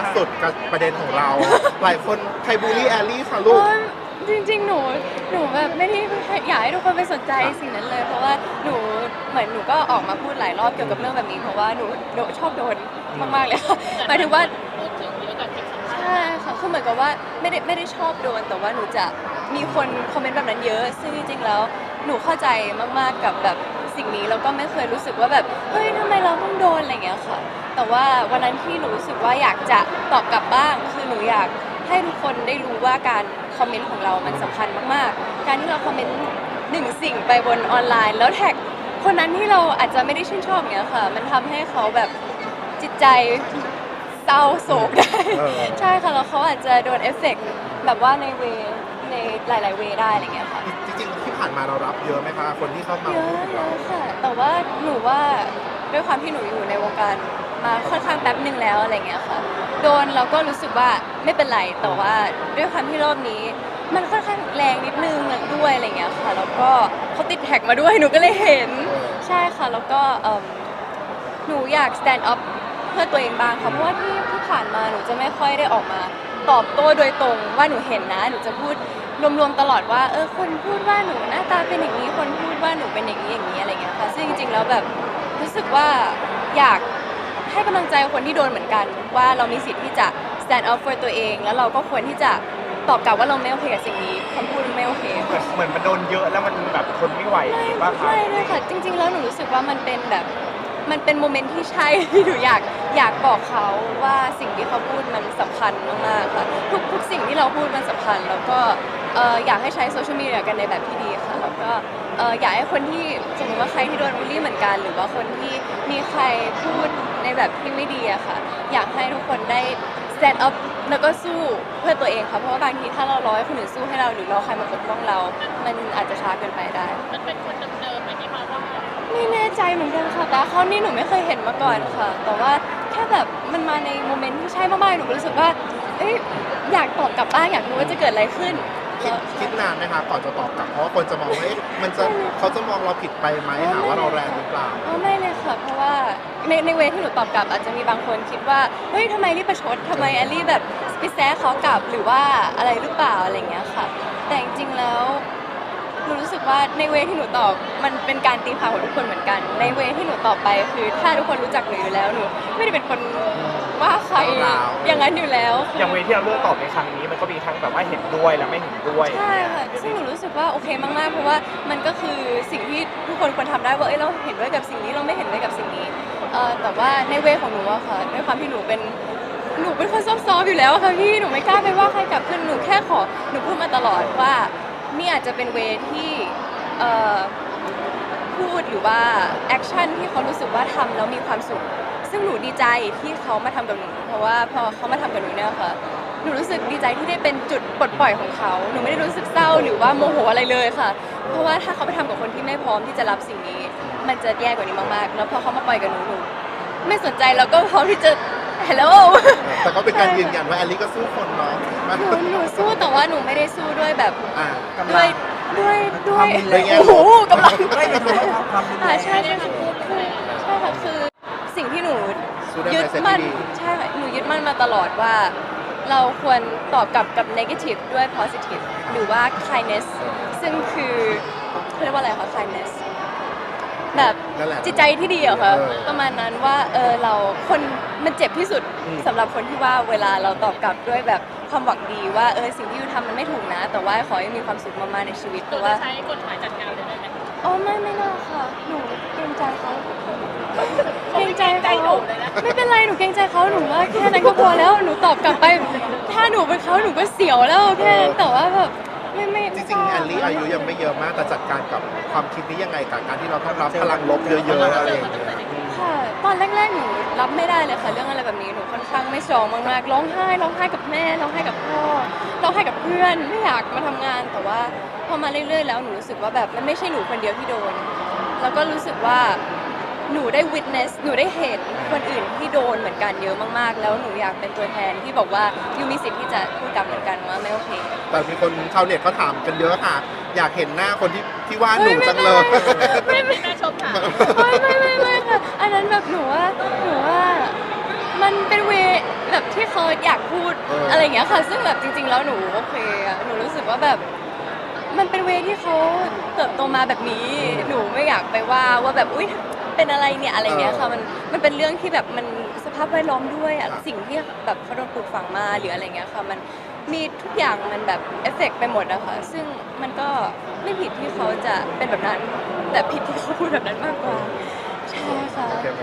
ล่าสุดกับประเด็นของเรา หลายคนใครบูลลี่แอลลี่ค่ะลูกโอ๊ยจริงๆ หนู หนูแบบไม่ได้อยากให้ทุกคนไปสนใจครับสิ่งนั้นเลย เพราะว่าหนูเหมือนหนูก็ออกมาพูดหลายรอบเกี่ยวกับเรื่องแบบนี้เพราะว่าหนูโดนชอบโดนมากๆเลยค่ะหมายถึงว่าพูดถึงเยอะกับคลิปสัมภาษณ์ใช่ค่ะคือเหมือนกับว่าไม่ได้ไม่ได้ชอบโดน แต่ว่าหนูจะมีคนคอมเมนต์แบบนั้นเยอะ ซึ่งจริงๆ แล้วหนูเข้าใจมากๆกับแบบ สิ่งนี้แล้วก็ไม่เคยรู้สึกว่าแบบเฮ้ยทำไมเราต้องโดนอะไรอย่างเงี้ยค่ะ แต่ว่าวันนั้นที่หนูรู้สึกว่าอยากจะตอบกลับบ้าง คือหนูอยากให้ทุกคนได้รู้ว่าการคอมเมนต์ของเรามันสำคัญมากๆ การที่เราคอมเมนต์หนึ่งสิ่งไปบนออนไลน์ แล้วแท็กคนนั้นที่เราอาจจะไม่ได้ชื่นชอบอย่างเงี้ยค่ะ มันทำให้เขาแบบจิตใจเศร้าโศกได้เออใช่ค่ะแล้วเขาอาจจะโดนเอฟเฟกต์แบบว่าในเวในหลาย ๆ เวได้อะไรเงี้ยค่ะจริงๆ ที่ผ่านมาเรารับเยอะไหมคะคนที่เข้ามาเยอะพูดถึงเยเราอะค่ะ แต่ว่าหนูว่าด้วยความที่หนูอยู่ในวงการมาค่อนข้างแป๊บหนึ่งแล้วอะไรเงี้ยค่ะ โดนเราก็รู้สึกว่าไม่เป็นไร แต่ว่าด้วยความที่รอบนี้ มันค่อนข้างแรงนิดนึงด้วยอะไรเงี้ยค่ะ แล้วก็เขาติดแท็กมาด้วยหนูก็เลยเห็น ใช่ค่ะ แล้วก็เอิ่มหนูอยาก stand up เพื่อตัวเองบ้างค่ะ เพราะว่าที่ที่ผ่านมาหนูจะไม่ค่อยได้ออกมา ตอบโต้โดยตรงว่าหนูเห็นนะ หนูจะพูด รวมๆตลอดว่าเออคนพูดว่าหนูหน้าตาเป็นอย่างนี้คนพูดว่าหนูเป็นอย่างนี้อย่างนี้อะไรเงี้ยค่ะซึ่งจริงๆแล้วแบบรู้สึกว่าอยากให้กำลังใจคนที่โดนเหมือนกัน ว่าเรามีสิทธิ์ที่จะ stand up for ตัวเอง แล้วเราก็ควรที่จะตอบกลับว่าเราไม่โอเคกับสิ่งนี้คำพูดไม่โอเคเหมือนเหมือนมันโดนเยอะแล้วมันแบบทนไม่ไหวป่ะคะ ไม่เลยค่ะจริง ๆ แล้วหนูรู้สึกว่ามันเป็นแบบ มันเป็นโมเมนต์ที่ใช่ที่หนูอยากอยากบอกเขาว่าสิ่งที่เขาพูดมันสำคัญมากๆค่ะทุกทุกสิ่งที่เราพูดมันสำคัญ แล้วก็เอ่ออยากให้ใช้โซเชียลมีเดียกันในแบบที่ดีค่ะแล้วก็เอ่ออยากให้คนที่สมมติว่าใครที่โดนบูลลี่เหมือนกัน หรือว่าคนที่มีใครพูดในแบบที่ไม่ดีอะค่ะ อยากให้ทุกคนได้ stand up แล้วก็สู้เพื่อตัวเองค่ะเพราะว่าบางทีถ้าเรารอให้คนอื่นสู้ให้เราหรือรอใครมาปกป้องเรา มันอาจจะช้าเกินไปได้ มันเป็นคนเดิมๆไหมที่มาว่า ไม่แน่ใจเหมือนกันค่ะแต่เขานี่หนูไม่เคยเห็นมาก่อนค่ะ แต่ว่าแค่แบบมันมาในโมเมนต์ที่ใช่มากๆหนูก็รู้สึกว่าเอ้ยอยากตอบกลับบ้างอยากรู้ว่าจะเกิดอะไรขึ้นคิดคิดนานไหมคะก่อนจะตอบกลับเพราะว่าคนจะมองว่าเอ๊ะมันจะเขาจะมองเราผิดไปไหมหาว่าเราแรงหรือเปล่าอ๋อไม่เลยค่ะเพราะว่าในในเวที่หนูตอบกลับอาจจะมีบางคนคิดว่าเฮ้ยทำไมรีบประชดทำไมแอลลี่แบบไปแซะเขากลับหรือว่าอะไรหรือเปล่าอะไรอย่างเงี้ยค่ะ แต่จริงๆแล้วหนูรู้สึ กว่าในเวที่หนูตอบมันเป็นการตีความของทุกคนเหมือนกัน ในเวที่หนูตอบไปคือ ถ้าทุกคนรู้จักหนูอยู่แล้วหนูไม่ได้เป็นคนว่าใครว้าวอย่างนั้นอยู่แล้วคืออย่างเวที่เราเลือกตอบในครั้งนี้มันก็มีทั้งแบบว่าเห็นด้วยและไม่เห็นด้วยใช่ค่ะซึ่งหนูรู้สึกว่าโอเคมากๆ เพราะว่ามันก็คือสิ่งที่ทุกคนควรทำได้ว่าเอ้ยเราเห็นด้วยกับสิ่งนี้เราไม่เห็นด้วยกับสิ่งนี้เอ่อแต่ว่าในเวของหนูอะค่ะด้วยความที่หนูเป็นหนูเป็นคนซอฟๆอยู่แล้วอะค่ะพี่หนูไม่กล้าไปว่าใครกลับคือหนูแค่ขอหนูพูดมาตลอดว่า นี่อาจจะเป็นเวที่เอ่อพูดหรือว่าแอคชั่นที่เขารู้สึกว่าทำแล้วมีความสุข ซึ่งหนูดีใจที่เขามาทำกับหนู เพราะว่าพอเขามาทำกับหนูเนี่ยค่ะ หนูรู้สึกดีใจที่ได้เป็นจุดปลดปล่อยของเขา หนูไม่ได้รู้สึกเศร้าหรือว่าโมโหอะไรเลยค่ะ เพราะว่าถ้าเขาไปทำกับคนที่ไม่พร้อมที่จะรับสิ่งนี้ มันจะแย่กว่านี้มากๆ แล้วพอเขามาปล่อยกับหนูหนูไม่สนใจแล้วก็พร้อมที่จะ ฮัลโหลแต่ก็เป็นการยืนยันว่าแอลลี่ก็สู้คนเนาะหนูหนูสู้แต่ว่าหนูไม่ได้สู้ด้วยแบบอ่า ด้วยด้วยด้วยด้วยไงโอ้โหกำลังไม่ได้ทำให้ความรุนแรอ่าง ใช่ใช่ไม่ได้ใช่มาพูดเลยใช่ค่ะคือสิ่งที่หนูสู้ด้วยยึด mindset มั่นที่ดี ใช่ค่ะหนูยึดมั่นมาตลอดว่า เราควรตอบกลับกับ negative ด้วย positive หรือว่า kindness ซึ่งคือเขาเรียกว่าอะไรคะ kindness แบบนั่นแหละ จิตใจที่ดีเหรอคะเออประมาณนั้นว่าเออเราคนมันเจ็บที่สุดอืม สำหรับคนที่ว่าเวลาเราตอบกลับด้วยแบบความหวังดีว่าเออสิ่งที่ยูทำมันไม่ถูกนะ แต่ว่าขอให้มีความสุขมากๆในชีวิตเพคือราะว่าจะใช้กฎหมายจัดการเลยได้ไหมอ๋อไม่ไม่น่าค่ะหนูเกรงใจเขาเกรงใจใจหเขานูเลยนะไม่เป็นไรหนูเกรงใจเขาหนูว่าแค่นั้นก็พอแล้วหนูตอบกลับไป ถ้าหนูเป็นเขาหนูก็เสียวแล้วแค่นั้นแต่ว่าแบบ ไม่ไม่จริงๆแอลลี่อายุยังไม่เยอะมากแต่จัดการกับความคิดนี้ยังไงกับการที่เราต้องรับพลังลบเยอะๆอะไรอย่างเงี้ยค่ะตอนแรกๆหนูรับไม่ได้เลยค่ะเรื่องอะไรแบบนี้หนูค่อนข้างไม่สตรองมากๆร้องไห้ร้องไห้กับแม่ร้องไห้กับพ่อร้องไห้กับเพื่อนไม่อยากมาทำงาน แต่ว่าพอมาเรื่อยๆแล้วหนูรู้สึกว่าแบบมันไม่ใช่หนูคนเดียวที่โดน แล้วก็รู้สึกว่าหนูได้ witness หนูได้เห็นคนอื่นที่โดนเหมือนกันเยอะมากๆ แล้วหนูอยากเป็นตัวแทนที่บอกว่ายูมีสิทธิ์ที่จะพูดกลับเหมือนกันว่าไม่โอเค แต่มีคนชาวเน็ตเขาถามกันเยอะค่ะ อยากเห็นหน้าคนที่ที่ว่าหนูจังเลย ไม่ไม่แม่ชมค่ะไม่ไม่ไม่ไม่ค่ะอันนั้นแบบหนูว่าหนูว่ามันเป็นเวแบบที่เขาอยากพูดเอออ อะไรอย่างเงี้ยค่ะ ซึ่งแบบจริง ๆ แล้วหนูโอเคอะหนูรู้สึกว่าแบบ มันเป็นเวที่เขาเติบโตมาแบบนี้ หนูไม่อยากไปว่าว่าแบบอุ้ยเป็นอะไรเนี่ยอะไรเงี้ยค่ะมันมันเป็นเรื่องที่แบบมันสภาพแวดล้อมด้วยอะสิ่งที่แบบเขาโดนปลูกฝังมาหรืออะไรเงี้ยค่ะมัน มีทุกอย่างมันแบบเอฟเฟกไปหมดนะคะซึ่งมันก็ไม่ผิดที่เขาจะเป็นแบบนั้น แต่ผิดที่เขาพูดแบบนั้นมากกว่า ใช่ค่ะโอเคไหม